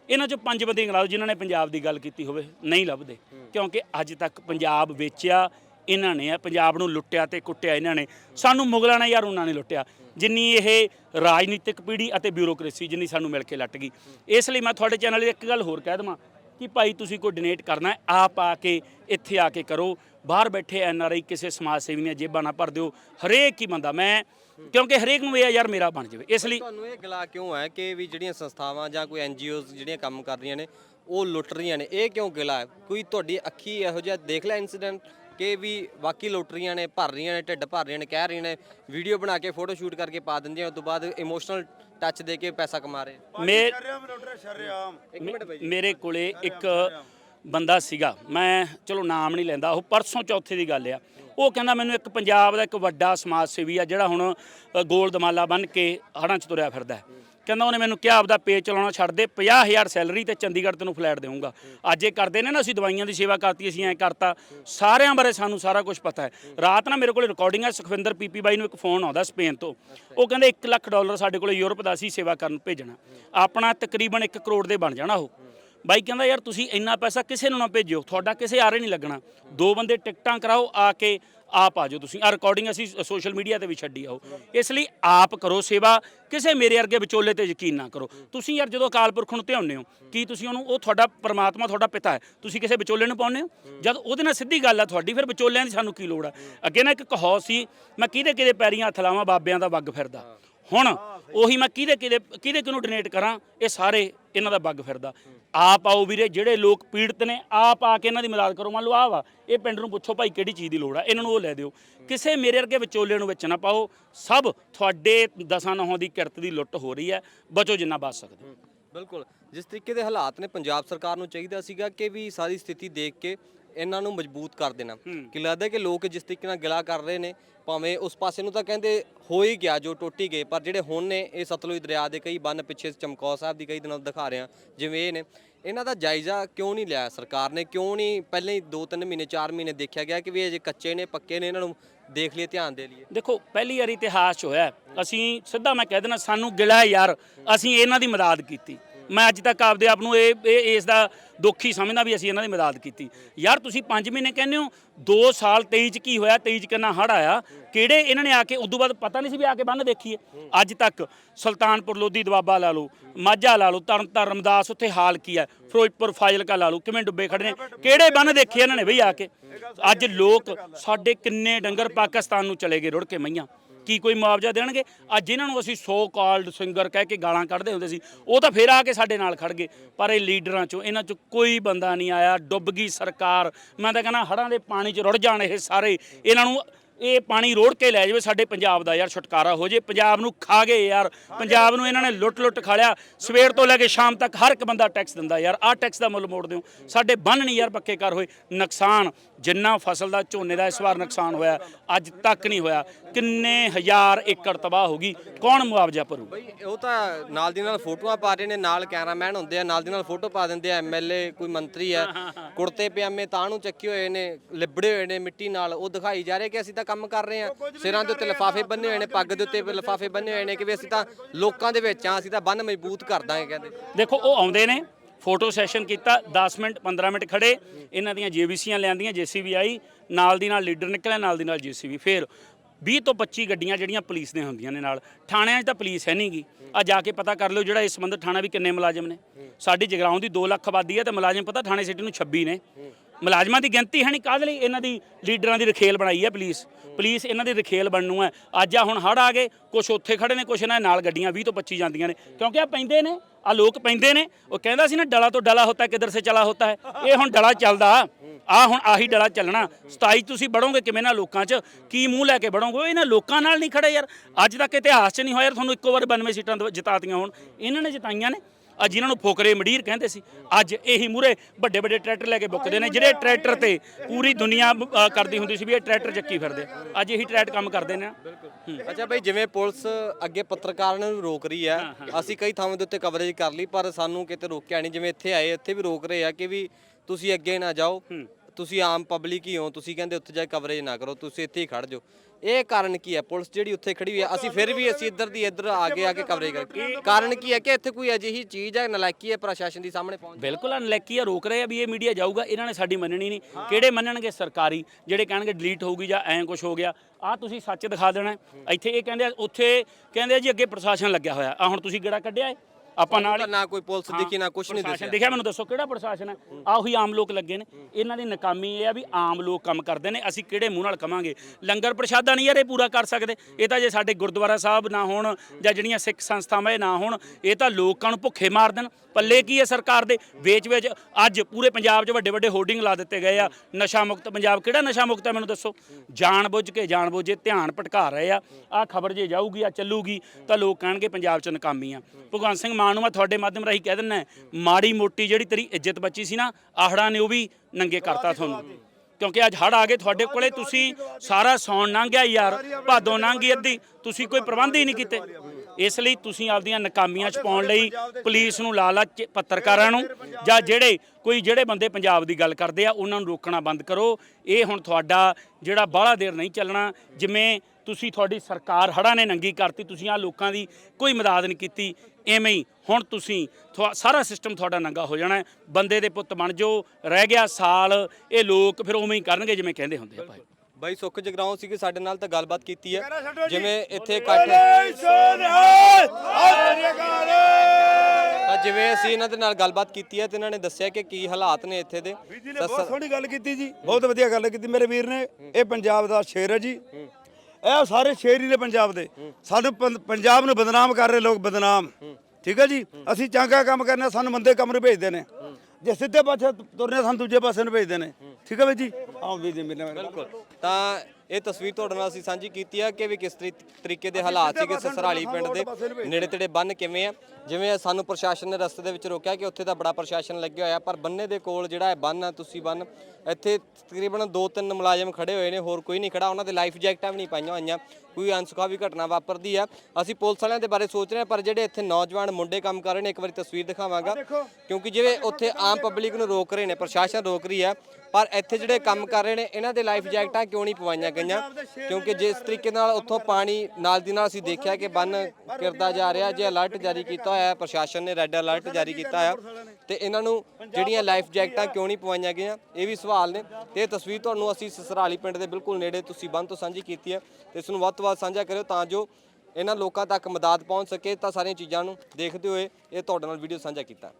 ਇਹਨਾਂ ਚੋਂ ਪੰਜ ਬੰਦੇ ਗਣਾ ਦਿਓ ਜਿਨ੍ਹਾਂ ਨੇ ਪੰਜਾਬ ਦੀ ਗੱਲ ਕੀਤੀ ਹੋਵੇ ਨਹੀਂ ਲੱਭਦੇ। ਕਿਉਂਕਿ ਅੱਜ ਤੱਕ ਪੰਜਾਬ ਵੇਚਿਆ ਇਹਨਾਂ ਨੇ ਆ ਪੰਜਾਬ ਨੂੰ ਲੁੱਟਿਆ ਤੇ ਕੁੱਟਿਆ ਇਹਨਾਂ ਨੇ। ਸਾਨੂੰ ਮੁਗਲਾਂ ਨੇ ਯਾਰ ਉਹਨਾਂ ਨੇ ਲੁੱਟਿਆ। ਜਿੰਨੀ ਇਹ ਰਾਜਨੀਤਿਕ ਪੀੜ੍ਹੀ ਅਤੇ ਬਿਊਰੋਕ੍ਰੇਸੀ ਜਿੰਨੀ ਸਾਨੂੰ ਮਿਲ ਕੇ ਲੱਟ ਗਈ। ਇਸ ਲਈ ਮੈਂ ਤੁਹਾਡੇ ਚੈਨਲ 'ਤੇ ਇੱਕ ਗੱਲ ਹੋਰ ਕਹਿ ਦਵਾਂ ਕਿ ਭਾਈ ਤੁਸੀਂ ਕੋਈ ਡੋਨੇਟ ਕਰਨਾ ਆਪ ਆ ਕੇ ਇੱਥੇ ਆ ਕੇ ਕਰੋ। ਬਾਹਰ ਬੈਠੇ ਐਨ ਆਰ ਆਈ ਕਿਸੇ ਸਮਾਜ ਸੇਵੀ ਦੀਆਂ ਜੇਬਾਂ ਨਾ ਭਰ ਦਿਓ। ਹਰੇਕ ਹੀ ਬੰਦਾ, ਮੈਂ ਕਿਉਂਕਿ ਹਰੇਕ ਨੂੰ ਇਹ ਆ, ਯਾਰ ਮੇਰਾ ਬਣ ਜਾਵੇ। ਇਸ ਲਈ ਤੁਹਾਨੂੰ ਇਹ ਗਲਾ ਕਿਉਂ ਹੈ ਕਿ ਵੀ ਜਿਹੜੀਆਂ ਸੰਸਥਾਵਾਂ ਜਾਂ ਕੋਈ ਐਨਜੀਓਜ਼ ਜਿਹੜੀਆਂ ਕੰਮ ਕਰ ਰਹੀਆਂ ਨੇ, ਉਹ ਲੁੱਟ ਰਹੀਆਂ ਨੇ? ਇਹ ਕਿਉਂ ਗਿਲਾ ਹੈ? ਕੋਈ ਤੁਹਾਡੀ ਅੱਖੀ ਇਹੋ ਜਿਹਾ ਦੇਖ ਲਿਆ ਇਨਸੀਡੈਂਟ ਕਿ ਵੀ ਵਾਕਈ ਲੁੱਟ ਰਹੀਆਂ ਨੇ ਭਰ ਰਹੀਆਂ ਨੇ ਢਿੱਡ ਭਰ ਰਹੀਆਂ ਨੇ ਕਹਿ ਰਹੀਆਂ ਨੇ ਵੀਡੀਓ ਬਣਾ ਕੇ ਫੋਟੋ ਸ਼ੂਟ ਕਰਕੇ ਪਾ ਦਿੰਦੀਆਂ ਉਸ ਤੋਂ ਬਾਅਦ ਇਮੋਸ਼ਨਲ ਟੱਚ ਦੇ ਕੇ ਪੈਸਾ ਕਮਾ ਰਹੇ ਮੇ ਇੱਕ ਮਿੰਟ ਬਾਈ ਮੇਰੇ ਕੋਲੇ ਇੱਕ ਬੰਦਾ ਸੀਗਾ ਮੈਂ ਚਲੋ ਨਾਮ ਨਹੀਂ ਲੈਂਦਾ ਉਹ ਪਰਸੋਂ ਚੌਥੇ ਦੀ ਗੱਲ ਆ। ਉਹ ਕਹਿੰਦਾ ਮੈਨੂੰ ਇੱਕ ਪੰਜਾਬ ਦਾ ਇੱਕ ਵੱਡਾ ਸਮਾਜ ਸੇਵੀ ਆ ਜਿਹੜਾ ਹੁਣ ਗੋਲ ਦਮਾਲਾ ਬਣ ਕੇ ਹੜਾਂ 'ਚ ਤੁਰਿਆ ਫਿਰਦਾ ਹੈ। ਕਹਿੰਦਾ ਉਹਨੇ ਮੈਨੂੰ ਕਿਹਾ, ਆਪਦਾ ਪੇਜ ਚਲਾਉਣਾ ਛੱਡ ਦੇ 50000 ਸੈਲਰੀ ਤੇ ਚੰਡੀਗੜ੍ਹ ਤੈਨੂੰ ਫਲੈਟ ਦੇਵਾਂਗਾ। ਅੱਜ ਇਹ ਕਰਦੇ ਨੇ ਨਾ, ਅਸੀਂ ਦਵਾਈਆਂ ਦੀ ਸੇਵਾ ਕਰਤੀ, ਅਸੀਂ ਐਂ ਕਰਤਾ। ਸਾਰਿਆਂ ਬਾਰੇ ਸਾਨੂੰ ਸਾਰਾ ਕੁਝ ਪਤਾ ਹੈ। ਰਾਤ ਨਾ ਮੇਰੇ ਕੋਲ ਰਿਕਾਰਡਿੰਗ ਹੈ ਸੁਖਵਿੰਦਰ ਪੀਪੀ ਬਾਈ ਨੂੰ ਇੱਕ ਫੋਨ ਆਉਂਦਾ ਸਪੇਨ ਤੋਂ। ਉਹ ਕਹਿੰਦੇ 1 ਲੱਖ ਡਾਲਰ ਸਾਡੇ ਕੋਲ ਯੂਰਪ ਦਾ ਅਸੀਂ ਸੇਵਾ ਕਰਨ ਭੇਜਣਾ। ਆਪਣਾ ਤਕਰੀਬਨ 1 ਕਰੋੜ ਦੇ ਬਣ ਜਾਣਾ ਉਹ। ਬਾਈ ਕਹਿੰਦਾ, ਯਾਰ ਤੁਸੀਂ ਇੰਨਾ ਪੈਸਾ ਕਿਸੇ ਨੂੰ ਨਾ ਭੇਜਿਓ, ਤੁਹਾਡਾ ਕਿਸੇ ਆਰੇ ਨਹੀਂ ਲੱਗਣਾ। ਦੋ ਬੰਦੇ ਟਿਕਟਾਂ ਕਰਾਓ, ਆ ਕੇ ਆਪ ਆ ਜਾਓ ਤੁਸੀਂ। ਆ ਰਿਕਾਰਡਿੰਗ ਅਸੀਂ ਸੋਸ਼ਲ ਮੀਡੀਆ ਤੇ ਵੀ ਛੱਡੀ ਆਓ ਇਸ ਲਈ ਆਪ ਕਰੋ ਸੇਵਾ, ਕਿਸੇ ਮੇਰੇ ਅਰਗੇ ਵਿਚੋਲੇ ਤੇ ਯਕੀਨ ਨਾ ਕਰੋ। ਤੁਸੀਂ ਯਾਰ ਜਦੋਂ ਅਕਾਲ ਪੁਰਖ ਨੂੰ ਧਿਆਉਂਦੇ ਹੋ, ਕੀ ਤੁਸੀਂ ਉਹਨੂੰ, ਉਹ ਤੁਹਾਡਾ ਪਰਮਾਤਮਾ ਤੁਹਾਡਾ ਪਿਤਾ ਹੈ। ਤੁਸੀਂ ਕਿਸੇ ਵਿਚੋਲੇ ਨੂੰ ਪਾਉਂਦੇ ਹੋ? ਜਦ ਉਹਦੇ ਨਾਲ ਸਿੱਧੀ ਗੱਲ ਆ ਤੁਹਾਡੀ, ਫਿਰ ਵਿਚੋਲਿਆਂ ਦੀ ਸਾਨੂੰ ਕੀ ਲੋੜ ਆ? ਅੱਗੇ ਨਾ ਇੱਕ ਕਹੌਤ ਸੀ, ਮੈਂ ਕਿਹਦੇ ਕਿਹਦੇ ਪੈਰੀਂ ਹੱਥ ਲਾਵਾਂ, ਬਾਬਿਆਂ ਦਾ ਵੱਗ ਫਿਰਦਾ। ਹੁਣ ਉਹੀ ਮੈਂ ਕਿਹਦੇ ਕਿਹਦੇ ਕਿਹਦੇ ਕਿਹਨੂੰ ਡੋਨੇਟ ਕਰਾਂ? ਇਹ ਸਾਰੇ ਇਹਨਾਂ ਦਾ ਬੱਗ ਫਿਰਦਾ। ਆਪ ਆਓ ਵੀਰੇ, ਜਿਹੜੇ ਲੋਕ ਪੀੜਤ ਨੇ, ਆਪ ਆ ਕੇ ਇਹਨਾਂ ਦੀ ਮਦਦ ਕਰੋ। ਮੰਨ ਲਓ ਆਹ ਵਾ, ਇਹ ਪਿੰਡ ਨੂੰ ਪੁੱਛੋ ਭਾਈ ਕਿਹੜੀ ਚੀਜ਼ ਦੀ ਲੋੜ ਆ, ਇਹਨਾਂ ਨੂੰ ਉਹ ਲੈ ਦਿਓ। ਕਿਸੇ ਮੇਰੇ ਵਰਗੇ ਵਿਚੋਲੇ ਨੂੰ ਵਿੱਚ ਨਾ ਪਾਓ। ਸਭ ਤੁਹਾਡੇ ਦਸਾਂ ਨਹਾਂ ਦੀ ਕਿਰਤ ਦੀ ਲੁੱਟ ਹੋ ਰਹੀ ਹੈ। ਬਚੋ ਜਿੰਨਾ ਬਚ ਸਕਦੇ। ਹੋ। ਬਿਲਕੁਲ। ਜਿਸ ਤਰੀਕੇ ਦੇ ਹਾਲਾਤ ਨੇ, ਪੰਜਾਬ ਸਰਕਾਰ ਨੂੰ ਚਾਹੀਦਾ ਸੀਗਾ ਕਿ ਵੀ ਸਾਰੀ ਸਥਿਤੀ ਦੇਖ ਕੇ ਇਹਨਾਂ ਨੂੰ ਮਜ਼ਬੂਤ ਕਰ ਦੇਣਾ। ਕਿ ਲੱਗਦਾ ਕਿ ਲੋਕ ਜਿਸ ਤਰੀਕੇ ਨਾਲ ਗਿਲਾ ਕਰ ਰਹੇ ਨੇ ਭਾਵੇਂ ਉਸ ਪਾਸੇ ਨੂੰ ਤਾਂ ਕਹਿੰਦੇ ਹੋ ਹੀ ਗਿਆ ਜੋ ਟੁੱਟ ਗਏ ਪਰ ਜਿਹੜੇ ਹੁਣ ਨੇ ਇਹ ਸਤਲੁਜ ਦਰਿਆ ਦੇ ਕਈ ਬੰਨ ਪਿੱਛੇ ਚਮਕੌਰ ਸਾਹਿਬ ਦੀ ਕਈ ਦਿਨਾਂ ਦਿਖਾ ਰਹੇ ਹਾਂ ਜਿਵੇਂ ਇਹ ਨੇ। ਇਹਨਾਂ ਦਾ ਜਾਇਜ਼ਾ ਕਿਉਂ ਨਹੀਂ ਲਿਆ ਸਰਕਾਰ ਨੇ? ਕਿਉਂ ਨਹੀਂ ਪਹਿਲਾਂ ਹੀ 2-3 ਮਹੀਨੇ 4 ਮਹੀਨੇ ਦੇਖਿਆ ਗਿਆ ਕਿ ਵੀ ਇਹ ਜੇ ਕੱਚੇ ਨੇ ਪੱਕੇ ਨੇ ਇਹਨਾਂ ਨੂੰ ਦੇਖ ਲਈਏ ਧਿਆਨ ਦੇ ਲਈਏ। ਦੇਖੋ ਪਹਿਲੀ ਵਾਰੀ ਇਤਿਹਾਸ ਹੋਇਆ। ਅਸੀਂ ਸਿੱਧਾ ਮੈਂ ਕਹਿ ਦੇਣਾ ਸਾਨੂੰ ਗਿਲਾ ਯਾਰ ਅਸੀਂ ਇਹਨਾਂ ਦੀ ਮਦਦ ਕੀਤੀ। ਮੈਂ ਅੱਜ ਤੱਕ ਆਪਦੇ ਆਪ ਨੂੰ ਇਹ ਇਹ ਇਸ ਦਾ ਦੁੱਖੀ ਸਮਝਦਾ ਵੀ ਅਸੀਂ ਇਹਨਾਂ ਦੀ ਮਦਦ ਕੀਤੀ। ਯਾਰ ਤੁਸੀਂ 5 ਮਹੀਨੇ ਕਹਿੰਦੇ ਹੋ 2 ਸਾਲ 23 ਚ ਕੀ ਹੋਇਆ 23 ਚ ਕਿੰਨਾ ਹੜ ਆਇਆ, ਕਿਹੜੇ ਇਹਨਾਂ ਨੇ ਆ ਕੇ ਉਦੋਂ ਬਾਅਦ ਪਤਾ ਨਹੀਂ ਸੀ ਵੀ ਆ ਕੇ ਬੰਨ ਦੇਖੀਏ ਅੱਜ ਤੱਕ ਸੁਲਤਾਨਪੁਰ ਲੋਧੀ ਦਵਾਬਾ ਲਾ ਲਓ, ਮਾਝਾ ਲਾ ਲਓ, ਤਰਨਤਾਰਨ, ਰਮਦਾਸ, ਉੱਥੇ ਹਾਲ ਕੀ ਹੈ? ਫਿਰੋਜ਼ਪੁਰ, ਫਾਜ਼ਿਲਕਾ ਲਾ ਲਓ, ਕਿਵੇਂ ਡੁੱਬੇ ਖੜੇ ਨੇ? ਕਿਹੜੇ ਬੰਨ ਦੇਖੇ ਇਹਨਾਂ ਨੇ ਬਈ ਆ ਕੇ? ਅੱਜ ਲੋਕ ਸਾਡੇ ਕਿੰਨੇ ਡੰਗਰ ਪਾਕਿਸਤਾਨ ਨੂੰ ਚਲੇ ਗਏ, ਰੁੜ ਕੇ ਮਈਆਂ। ਕੀ ਕੋਈ ਮੁਆਵਜ਼ਾ ਦੇਣਗੇ? ਅੱਜ ਇਹਨਾਂ ਨੂੰ ਅਸੀਂ ਸੋ ਕਾਲਡ ਸਿੰਗਰ ਕਹਿ ਕੇ ਗਾਲਾਂ ਕੱਢਦੇ ਹੁੰਦੇ ਸੀ। ਉਹ ਤਾਂ ਫੇਰ ਆ ਕੇ ਸਾਡੇ ਨਾਲ ਖੜ ਗਏ। ਪਰ ਇਹ ਲੀਡਰਾਂ ਚੋਂ, ਇਹਨਾਂ ਚੋਂ ਕੋਈ ਬੰਦਾ ਨਹੀਂ ਆਇਆ। ਡੁੱਬ ਗਈ ਸਰਕਾਰ। ਮੈਂ ਤਾਂ ਕਹਿੰਦਾ ਹੜਾਂ ਦੇ ਪਾਣੀ 'ਚ ਰੁੜ ਜਾਣ ਇਹ ਸਾਰੇ। ਇਹਨਾਂ ਨੂੰ ਇਹ ਪਾਣੀ ਰੋੜ ਕੇ ਲੈ ਜਾਵੇ। ਸਾਡੇ ਪੰਜਾਬ ਦਾ ਯਾਰ ਛੁਟਕਾਰਾ ਹੋ ਜੇ। ਪੰਜਾਬ ਨੂੰ ਖਾ ਗਏ ਯਾਰ। ਪੰਜਾਬ ਨੂੰ ਇਹਨਾਂ ਨੇ ਲੁੱਟ-ਲੁੱਟ ਖਾ ਲਿਆ ਸਵੇਰ ਤੋਂ ਲੈ ਕੇ ਸ਼ਾਮ ਤੱਕ ਹਰ ਇੱਕ ਬੰਦਾ ਟੈਕਸ ਦਿੰਦਾ ਯਾਰ। ਆਹ ਟੈਕਸ ਦਾ ਮੁੱਲ ਮੋੜ ਦਿਓ ਸਾਡੇ ਬੰਨ ਨਹੀਂ ਯਾਰ ਪੱਕੇ ਕਰ ਹੋਏ। ਨੁਕਸਾਨ। ਜਿੰਨਾ ਫਸਲ ਦਾ ਝੋਨੇ ਦਾ ਇਸ ਵਾਰ ਨੁਕਸਾਨ ਹੋਇਆ ਅੱਜ ਤੱਕ ਨਹੀਂ ਹੋਇਆ ਕਿੰਨੇ ਹਜ਼ਾਰ ਏਕੜ ਤਬਾਹ ਹੋ ਗਈ ਕੌਣ ਮੁਆਵਜ਼ਾ ਭਰੂ ਬਈ ਉਹ ਤਾਂ ਨਾਲ ਦੀ ਨਾਲ ਫੋਟੋਆਂ ਪਾ ਰਹੇ ਨੇ ਨਾਲ ਕੈਮਰਾਮੈਨ ਹੁੰਦੇ ਆ ਨਾਲ ਦੀ ਨਾਲ ਫੋਟੋ ਪਾ ਦਿੰਦੇ ਆ ਐਮਐਲਏ ਕੋਈ ਮੰਤਰੀ ਆ ਕੁੜਤੇ ਪਜਾਮੇ ਤਾਂ ਨੂੰ ਚੱਕੇ ਹੋਏ ਨੇ ਲਿਬੜੇ ਹੋਏ ਨੇ ਮਿੱਟੀ ਨਾਲ ਉਹ ਦਿਖਾਈ ਜਾ ਰਹੇ ਕਿ ਅਸੀਂ ਤਾਂ ਕੰਮ ਕਰ ਰਹੇ ਆ ਸਿਰਾਂ ਦੇ ਉੱਤੇ ਲਿਫਾਫੇ ਬੰਨੇ ਹੋਏ ਨੇ ਪੱਗ ਦੇ ਉੱਤੇ ਲਿਫਾਫੇ ਬੰਨੇ ਹੋਏ ਨੇ ਕਿ ਵੀ ਅਸੀਂ ਤਾਂ ਲੋਕਾਂ ਦੇ ਵਿੱਚ ਆ ਅਸੀਂ ਤਾਂ ਬੰਨ ਮਜ਼ਬੂਤ ਕਰ ਦਾਂਗੇ ਕਹਿੰਦੇ। ਦੇਖੋ ਉਹ ਆਉਂਦੇ ਨੇ ਫੋਟੋ ਸੈਸ਼ਨ ਕੀਤਾ 10 ਮਿੰਟ 15 ਮਿੰਟ ਖੜੇ, ਇਹਨਾਂ ਦੀਆਂ ਜੀਬੀਸੀਆਂ ਲਿਆਂਦੀਆਂ, ਜੀਸੀਬੀ ਆਈ, ਨਾਲ ਦੀ ਨਾਲ ਲੀਡਰ ਨਿਕਲਿਆ, ਨਾਲ ਦੀ ਨਾਲ ਜੀਸੀਬੀ, ਫੇਰ 20 ਤੋਂ 25 ਗੱਡੀਆਂ ਜਿਹੜੀਆਂ ਪੁਲਿਸ ਦੀਆਂ ਹੁੰਦੀਆਂ ਨੇ ਨਾਲ, ਥਾਣਿਆਂ 'ਚ ਤਾਂ ਪੁਲਿਸ ਹੈ ਨਹੀਂਗੀ ਆ ਜਾ ਕੇ ਪਤਾ ਕਰ ਲਿਓ ਜਿਹੜਾ ਇਸ ਸੰਬੰਧ ਥਾਣਾ ਵੀ ਕਿੰਨੇ ਮੁਲਾਜ਼ਮ ਨੇ। ਸਾਡੀ ਜਗਰਾਉਂ ਦੀ 2 ਲੱਖ ਆਬਾਦੀ ਹੈ ਤੇ ਮੁਲਾਜ਼ਮ ਪਤਾ ਥਾਣੇ ਸਿਟੀ ਨੂੰ 26 ਨੇ। ਮੁਲਾਜ਼ਮਾਂ ਦੀ ਗਿਣਤੀ ਹੈ ਨਹੀਂ ਕਾਹਦੇ ਲਈ? ਇਹਨਾਂ ਦੀ ਲੀਡਰਾਂ ਦੀ ਰਖੇਲ ਬਣਾਈ ਹੈ ਪੁਲਿਸ। ਪੁਲਿਸ ਇਹਨਾਂ ਦੀ ਰਖੇਲ ਬਣਨ ਹੈ। ਅੱਜ ਆ ਹੁਣ ਹੜ ਆ ਗਏ। ਕੁਝ ਉੱਥੇ ਖੜੇ ਨੇ ਕੁਝ ਇਹਨਾਂ ਨਾਲ ਗੱਡੀਆਂ 20 ਤੋਂ 25 ਜਾਂਦੀਆਂ ਨੇ। ਕਿਉਂਕਿ ਆ ਪੈਂਦੇ ਨੇ, ਆ ਲੋਕ ਪੈਂਦੇ ਨੇ। ਉਹ ਕਹਿੰਦਾ ਸੀ ਨਾ, ਡਲਾ ਤੋਂ ਡਲਾ ਹੁੰਦਾ, ਕਿੱਧਰ ਸੇ ਚਲਾ ਹੁੰਦਾ ਹੈ। ਇਹ ਹੁਣ ਡਲਾ ਚੱਲਦਾ। ਆ ਹੁਣ ਆਹੀ ਡਲਾ ਚੱਲਣਾ। 27 ਤੁਸੀਂ ਬੜੋਗੇ ਕਿਵੇਂ ਨਾ ਲੋਕਾਂ 'ਚ? ਕੀ ਮੂੰਹ ਲੈ ਕੇ ਬੜੋਗੇ ਉਹ ਇਹਨਾਂ ਲੋਕਾਂ ਨਾਲ ਨਹੀਂ ਖੜੇ ਯਾਰ। ਅੱਜ ਤੱਕ ਇਤਿਹਾਸ 'ਚ ਨਹੀਂ ਹੋਇਆ ਯਾਰ, ਤੁਹਾਨੂੰ ਇੱਕੋ ਵਾਰ 92 ਸੀਟਾਂ ਦਵਾ- ਜਿਤਾਤੀਆਂ ਹੁਣ। ਇਹਨਾਂ ਨੇ ਜਿਤਾਈਆਂ ਨੇ। ਆ ਜਿਨ੍ਹਾਂ ਨੂੰ ਫੋਕਰੇ ਮਡੀਰ ਕਹਿੰਦੇ ਸੀ। ਅੱਜ ਇਹੀ ਮੂਰੇ ਵੱਡੇ ਵੱਡੇ ਟਰੈਕਟਰ ਲੈ ਕੇ ਬੁੱਕਦੇ ਨੇ ਜਿਹੜੇ ਟਰੈਕਟਰ ਤੇ ਪੂਰੀ ਦੁਨੀਆ ਅ, ਕਰਦੀ ਹੁੰਦੀ ਸੀ ਵੀ ਇਹ ਟਰੈਕਟਰ ਚੱਕੀ ਫਿਰਦੇ। ਅੱਜ ਇਹੀ ਟਰੈਕਟਰ ਕੰਮ ਕਰਦੇ ਨੇ। ਅੱਛਾ ਬਈ ਜਿਵੇਂ ਪੁਲਿਸ ਅੱਗੇ ਪੱਤਰਕਾਰਾਂ ਨੂੰ ਰੋਕ ਰਹੀ ਹੈ ਅਸੀਂ ਕਈ ਥਾਵਾਂ ਦੇ ਉੱਤੇ ਕਵਰੇਜ ਕਰ ਲਈ ਪਰ ਸਾਨੂੰ ਕਿਤੇ ਰੋਕਿਆ ਨਹੀਂ। ਜਿਵੇਂ ਇੱਥੇ ਆਏ ਇੱਥੇ ਵੀ ਰੋਕ ਰਹੇ ਆ ਕਿ ਵੀ ਤੁਸੀਂ ਅੱਗੇ ਨਾ ਜਾਓ ਤੁਸੀਂ ਆਮ ਪਬਲਿਕ ਹੀ ਹੋ ਤੁਸੀਂ ਕਹਿੰਦੇ ਉੱਥੇ ਜਾ ਕੇ ਕਵਰੇਜ ਨਾ ਕਰੋ ਤੁਸੀਂ ਇੱਥੇ ਹੀ ਖੜ ਜਾਓ। ਇਹ ਕਾਰਨ ਕੀ ਹੈ? ਪੁਲਿਸ ਜਿਹੜੀ ਉੱਥੇ ਖੜੀ ਹੋਈ ਹੈ ਅਸੀਂ ਫਿਰ ਵੀ ਅਸੀਂ ਇੱਧਰ ਦੀ ਇੱਧਰ ਆਗੇ ਆ ਕੇ ਕਵਰੇਜ ਕਰਕੇ। ਕਾਰਨ ਕੀ ਹੈ ਕਿ ਇੱਥੇ ਕੋਈ ਅਜਿਹੀ ਚੀਜ਼ ਹੈ ਨਲਾਇਕੀ ਹੈ ਪ੍ਰਸ਼ਾਸਨ ਦੀ ਸਾਹਮਣੇ ਪਹੁੰਚ ਬਿਲਕੁਲ ਅਨਲੈਕੀ ਆ ਰੋਕ ਰਹੇ ਆ ਵੀ ਇਹ ਮੀਡੀਆ ਜਾਊਗਾ ਇਹਨਾਂ ਨੇ ਸਾਡੀ ਮੰਨਣੀ ਨਹੀਂ। ਕਿਹੜੇ ਮੰਨਣਗੇ? ਸਰਕਾਰੀ ਜਿਹੜੇ ਕਹਿਣਗੇ ਡਿਲੀਟ ਹੋਊਗੀ ਜਾਂ ਐਂ ਕੁਝ ਹੋ ਗਿਆ। ਆ ਤੁਸੀਂ ਸੱਚ ਦਿਖਾ ਦੇਣਾ ਹੈ। ਇੱਥੇ ਇਹ ਕਹਿੰਦੇ ਆ ਉੱਥੇ ਕਹਿੰਦੇ ਆ ਜੀ ਅੱਗੇ ਪ੍ਰਸ਼ਾਸਨ ਲੱਗਿਆ ਹੋਇਆ। ਆ ਹੁਣ ਤੁਸੀਂ ਗੇੜਾ ਕੱਢਿਆ ਏ ਆਪਾਂ ਨਾਲ ਨਾ ਕੋਈ ਪੁਲਿਸ ਦਿਖੀ ਨਾ ਕੁਝ ਨਹੀਂ ਦਿਸਿਆ ਦੇਖਿਆ। ਮੈਨੂੰ ਦੱਸੋ ਕਿਹੜਾ ਪ੍ਰਸ਼ਾਸਨ ਹੈ? ਆ ਉਹੀ ਆਮ ਲੋਕ ਲੱਗੇ ਨੇ। ਇਹਨਾਂ ਦੀ ਨਕਾਮੀ ਇਹ ਆ ਵੀ ਆਮ ਲੋਕ ਕੰਮ ਕਰਦੇ ਨੇ ਅਸੀਂ ਕਿਹੜੇ ਮੂੰਹ ਨਾਲ ਕਵਾਂਗੇ? ਲੰਗਰ ਪ੍ਰਸ਼ਾਦਾ ਨਹੀਂ ਯਾਰ ਇਹ ਪੂਰਾ ਕਰ ਸਕਦੇ। ਇਹ ਤਾਂ ਜੇ ਸਾਡੇ ਗੁਰਦੁਆਰਾ ਸਾਹਿਬ ਨਾ ਹੋਣ ਜਾਂ ਜਿਹੜੀਆਂ ਸਿੱਖ ਸੰਸਥਾਵਾਂ ਇਹ ਨਾ ਹੋਣ ਇਹ ਤਾਂ ਲੋਕਾਂ ਨੂੰ ਭੁੱਖੇ ਮਾਰ ਦੇਣ। ਪੱਲੇ ਕੀ ਹੈ ਸਰਕਾਰ ਦੇ? ਵੇਚ ਵੇਚ ਅੱਜ ਪੂਰੇ ਪੰਜਾਬ 'ਚ ਵੱਡੇ ਵੱਡੇ ਹੋਰਡਿੰਗ ਲਾ ਦਿੱਤੇ ਗਏ ਆ। ਨਸ਼ਾ ਮੁਕਤ ਪੰਜਾਬ ਕਿਹੜਾ ਨਸ਼ਾ ਮੁਕਤ ਹੈ ਮੈਨੂੰ ਦੱਸੋ? ਜਾਣ ਬੁੱਝ ਕੇ ਜਾਣ ਬੁੱਝੇ ਧਿਆਨ ਭਟਕਾ ਰਹੇ ਆ। ਆ ਖਬਰ ਜੇ ਜਾਊਗੀ ਆ ਚੱਲੂਗੀ ਤਾਂ ਲੋਕ ਕਹਿਣਗੇ ਪੰਜਾਬ 'ਚ ਨਕਾਮੀ ਆ। ਭਗਵੰਤ ਸਿੰਘ ਮਾਨ ਨੂੰ ਮੈਂ ਤੁਹਾਡੇ ਮਾਧਿਅਮ ਰਾਹੀਂ ਕਹਿ ਦਿੰਦਾ ਮਾੜੀ ਮੋਟੀ ਜਿਹੜੀ ਤੇਰੀ ਇੱਜ਼ਤ ਬਚੀ ਸੀ ਨਾ ਆਹੜਾ ਨੇ ਉਹ ਵੀ ਨੰਗੇ ਕਰਤਾ ਤੁਹਾਨੂੰ। ਕਿਉਂਕਿ ਅੱਜ ਹੜ ਆ ਗਏ ਤੁਹਾਡੇ ਕੋਲੇ ਤੁਸੀਂ ਸਾਰਾ ਸੌਣ ਲੰਘ ਗਿਆ ਯਾਰ ਭਾਦੋਂ ਲੰਘ ਗਈ ਅੱਧੀ ਤੁਸੀਂ ਕੋਈ ਪ੍ਰਬੰਧ ਹੀ ਨਹੀਂ ਕੀਤੇ। ਇਸ ਲਈ ਤੁਸੀਂ ਆਪਦੀਆਂ ਨਕਾਮੀਆਂ ਛਪਾਉਣ ਲਈ ਪੁਲਿਸ ਨੂੰ ਲਾ ਲਾ ਚ- ਪੱਤਰਕਾਰਾਂ ਨੂੰ ਜਾਂ ਜਿਹੜੇ ਕੋਈ ਜਿਹੜੇ ਬੰਦੇ ਪੰਜਾਬ ਦੀ ਗੱਲ ਕਰਦੇ ਆ ਉਹਨਾਂ ਨੂੰ ਰੋਕਣਾ ਬੰਦ ਕਰੋ। ਇਹ ਹੁਣ ਤੁਹਾਡਾ ਜਿਹੜਾ ਬਾਹਲਾ ਦੇਰ ਨਹੀਂ ਚੱਲਣਾ ਜਿਵੇਂ ਤੁਸੀਂ ਤੁਹਾਡੀ ਸਰਕਾਰ ਹੜ੍ਹਾਂ ਨੇ ਨੰਗੀ ਕਰਤੀ ਤੁਸੀਂ ਆ ਲੋਕਾਂ ਦੀ ਕੋਈ ਮਦਦ ਨਹੀਂ ਕੀਤੀ ਐਵੇਂ ਹੀ ਹੁਣ ਤੁਸੀਂ ਸਾਰਾ ਸਿਸਟਮ ਤੁਹਾਡਾ ਨੰਗਾ ਹੋ ਜਾਣਾ ਹੈ। ਬੰਦੇ ਦੇ ਪੁੱਤ ਬਣ ਜਾਓ ਰਹਿ ਗਿਆ ਸਾਲ ਇਹ ਲੋਕ ਫਿਰ ਉਵੇਂ ਹੀ ਕਰਨਗੇ ਜਿਵੇਂ ਕਹਿੰਦੇ ਹੁੰਦੇ ਆ ਭਾਈ। ਬਾਈ ਸੁੱਖ ਜਗਰਾਉਂ ਸੀਗੇ ਸਾਡੇ ਨਾਲ ਤਾਂ ਗੱਲਬਾਤ ਕੀਤੀ ਹੈ। ਜਿਵੇਂ ਇੱਥੇ ਇਕੱਠ ਤਾਂ ਜਿਵੇਂ ਅਸੀਂ ਇਹਨਾਂ ਦੇ ਨਾਲ ਗੱਲਬਾਤ ਕੀਤੀ ਹੈ ਤੇ ਇਹਨਾਂ ਨੇ ਦੱਸਿਆ ਕਿ ਕੀ ਹਾਲਾਤ ਨੇ ਇੱਥੇ ਦੇ। ਬਹੁਤ ਸੋਹਣੀ ਗੱਲ ਕੀਤੀ ਜੀ। ਬਹੁਤ ਵਧੀਆ ਗੱਲ ਕੀਤੀ। ਮੇਰੇ ਵੀਰ ਨੇ ਇਹ ਪੰਜਾਬ ਦਾ ਸ਼ੇਰ ਹੈ ਜੀ। ਇਹ ਸਾਰੇ ਸ਼ੇਰ ਹੀ ਨੇ ਪੰਜਾਬ ਦੇ। ਸਾਨੂੰ ਪੰਜਾਬ ਨੂੰ ਬਦਨਾਮ ਕਰ ਰਹੇ ਲੋਕ ਬਦਨਾਮ। ਠੀਕ ਹੈ ਜੀ? ਅਸੀਂ ਚੰਗਾ ਕੰਮ ਕਰਨਾ ਸਾਨੂੰ ਮੰਦੇ ਕੰਮ ਨੂੰ ਭੇਜਦੇ ਨੇ। ਜੇ ਸਿੱਧੇ ਪਾਸੇ ਤੁਰਨੇ ਸਾਨੂੰ ਦੂਜੇ ਪਾਸੇ ਨੂੰ ਭੇਜਦੇ ਨੇ। ਠੀਕ ਹੈ ਵੀ ਜੀ? ਆਓ ਵੀ ਜੀ ਮੇਰੇ ਬਿਲਕੁਲ। ਤਾਂ ਇਹ ਤਸਵੀਰ ਤੁਹਾਡੇ ਨਾਲ ਅਸੀਂ ਸਾਂਝੀ ਕੀਤੀ ਹੈ ਕਿ ਵੀ ਕਿਸ ਤਰੀ- ਤਰੀਕੇ ਦੇ ਹਾਲਾਤ ਸੀਗੇ ਸਸਰਾਲੀ ਪਿੰਡ ਦੇ। ਨੇੜੇ ਤੇੜੇ ਬੰਨ ਕਿਵੇਂ ਆ? ਜਿਵੇਂ ਸਾਨੂੰ ਪ੍ਰਸ਼ਾਸਨ ਨੇ ਰਸਤੇ ਦੇ ਵਿੱਚ ਰੋਕਿਆ ਕਿ ਉੱਥੇ ਤਾਂ ਬੜਾ ਪ੍ਰਸ਼ਾਸਨ ਲੱਗਿਆ ਹੋਇਆ ਪਰ ਬੰਨੇ ਦੇ ਕੋਲ ਜਿਹੜਾ ਹੈ ਬੰਨ ਆ ਤੁਸੀਂ ਬੰਨ ਇੱਥੇ ਤਕਰੀਬਨ 2-3 ਮੁਲਾਜ਼ਮ ਖੜੇ ਹੋਏ ਨੇ ਹੋਰ ਕੋਈ ਨਹੀਂ ਖੜਾ। ਉਹਨਾਂ ਦੇ ਲਾਈਫ ਜੈਕਟਾਂ ਵੀ ਨਹੀਂ ਪਾਈਆਂ ਹੋਈਆਂ ਕੋਈ ਅਨਸੁਖਾਵੀ ਘਟਨਾ ਵਾਪਰਦੀ ਆ। ਅਸੀਂ ਪੁਲਿਸ ਵਾਲਿਆਂ ਦੇ ਬਾਰੇ ਸੋਚ ਰਹੇ ਹਾਂ ਪਰ ਜਿਹੜੇ ਇੱਥੇ ਨੌਜਵਾਨ ਮੁੰਡੇ ਕੰਮ ਕਰ ਰਹੇ ਨੇ ਇੱਕ ਵਾਰੀ ਤਸਵੀਰ ਦਿਖਾਵਾਂਗਾ। ਕਿਉਂਕਿ ਜਿਵੇਂ ਉੱਥੇ ਆਮ ਪਬਲਿਕ ਨੂੰ ਰੋਕ ਰਹੇ ਨੇ ਪ੍ਰਸ਼ਾਸਨ ਰੋਕ ਰਹੀ ਆ ਪਰ ਇੱਥੇ ਜਿਹੜੇ ਕੰਮ ਕਰ ਰਹੇ ਨੇ, ਇਹਨਾਂ ਦੇ ਲਾਈਫ ਜੈਕਟਾਂ ਕਿਉਂ ਨਹੀਂ ਪਵਾਈਆਂ ਗਈਆਂ? ਕਿਉਂਕਿ ਜਿਸ ਤਰੀਕੇ ਨਾਲ ਉੱਥੋਂ ਪਾਣੀ ਨਾਲ ਦੀ ਨਾਲ ਅਸੀਂ ਦੇਖਿਆ ਕਿ ਬੰਨ ਕਿਰਦਾ ਜਾ ਰਿਹਾ, ਜੇ ਅਲਰਟ ਜਾਰੀ ਕੀਤਾ ਹੋਇਆ ਹੈ ਪ੍ਰਸ਼ਾਸਨ ਨੇ ਰੈੱਡ ਅਲਰਟ ਜਾਰੀ ਕੀਤਾ ਆ ਤੇ ਇਹਨਾਂ ਨੂੰ ਜਿਹੜੀਆਂ ਲਾਈਫ ਜੈਕਟਾਂ ਕਿਉਂ ਨਹੀਂ ਪਵਾਈਆਂ ਗਈਆਂ? ਇਹ ਵੀ ਸਵਾਲ ਨੇ। ਤੇ ਇਹ ਤਸਵੀਰ ਤੁਹਾਨੂੰ ਅਸੀਂ ਸਸਰਾਲੀ ਪਿੰਡ ਦੇ ਬਿਲਕੁਲ ਨੇੜੇ ਤੁਸੀਂ ਬੰਨ ਤੋਂ ਸਾਂਝੀ ਕੀਤੀ ਹੈ। ਤੇ ਇਸ ਨੂੰ ਵੱਧ ਤੋਂ ਵੱਧ ਸਾਂਝਾ ਕਰਿਓ ਤਾਂ ਜੋ ਇਹਨਾਂ ਲੋਕਾਂ ਤੱਕ ਮਦਦ ਪਹੁੰਚ ਸਕੇ, ਤਾਂ ਸਾਰੀਆਂ ਚੀਜ਼ਾਂ ਨੂੰ ਦੇਖਦੇ ਹੋਏ ਇਹ ਤੁਹਾਡੇ ਨਾਲ ਵੀਡੀਓ ਸਾਂਝਾ ਕੀਤਾ।